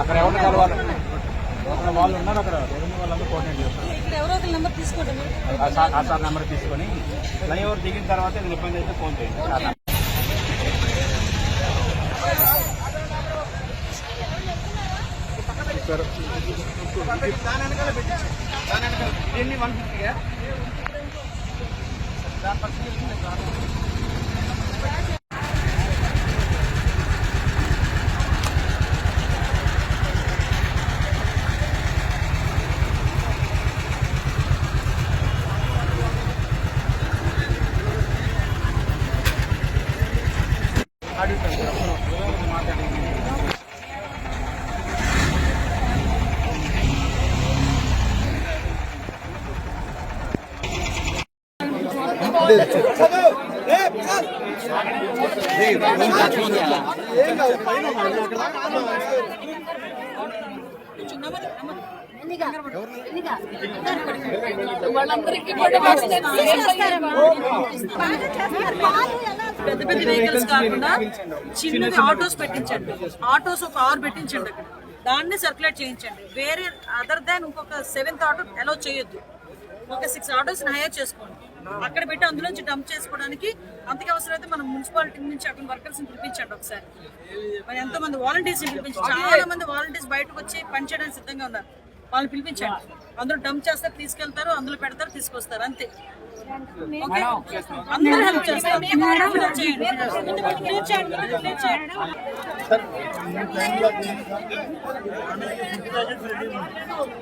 అక్కడ ఎవరిని కలవాలి? అక్కడ వాళ్ళు ఉన్నారు అక్కడ. రెవెన్యూ వాళ్ళందరూ కోఆర్డినేట్ చేస్తారు. ఆ సార్ నెంబర్ తీసుకొని ఫ్లైఓవర్ దిగిన తర్వాత ఏదైనా ఇబ్బంది అయితే ఫోన్ చేయండి. ఆ నెంబర్. దీన్ని వన్ ఫిఫ్టీగా దాని పక్కన వాళ్ళందరికీ పెద్ద పెద్ద వెహికల్స్ కాకుండా చిన్నది ఆటోస్ పెట్టించండి. ఆటోస్ ఒక ఆరు పెట్టించండి అక్కడ. దాన్ని సర్క్యులేట్ చేయించండి. వేరే అదర్ దాన్ ఇంకొక సెవెంత్ ఆటో అలౌ చేయొద్దు. ఒక సిక్స్ ఆటోస్ హైర్ చేసుకోండి. అక్కడ పెట్టి అందులోంచి డంప్ చేసుకోవడానికి అంతకి అవసరమైతే మనం మున్సిపాలిటీ నుంచి అక్కడ వర్కర్స్ పిలిపించండి ఒకసారి. మరి ఎంతో మంది వాలంటీర్స్ పిలిపించి చాలా మంది వాలంటీర్స్ బయటకు వచ్చి పనిచేయడానికి సిద్ధంగా ఉన్నారు. వాళ్ళని పిలిపించండి. అందులో డంప్ చేస్తారు తీసుకెళ్తారు అందులో పెడతారు తీసుకొస్తారు అంతే? అందరూ చేస్తారు.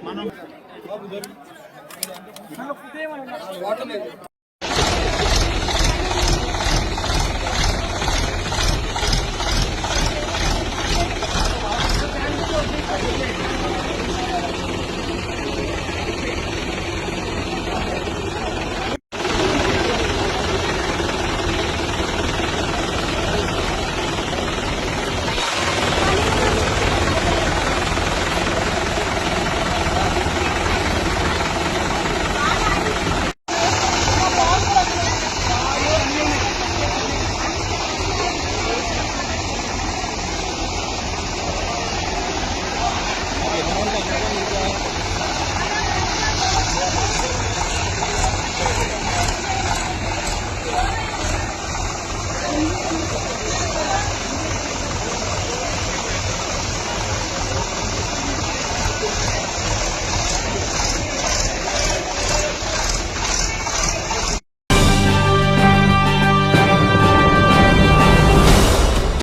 మనం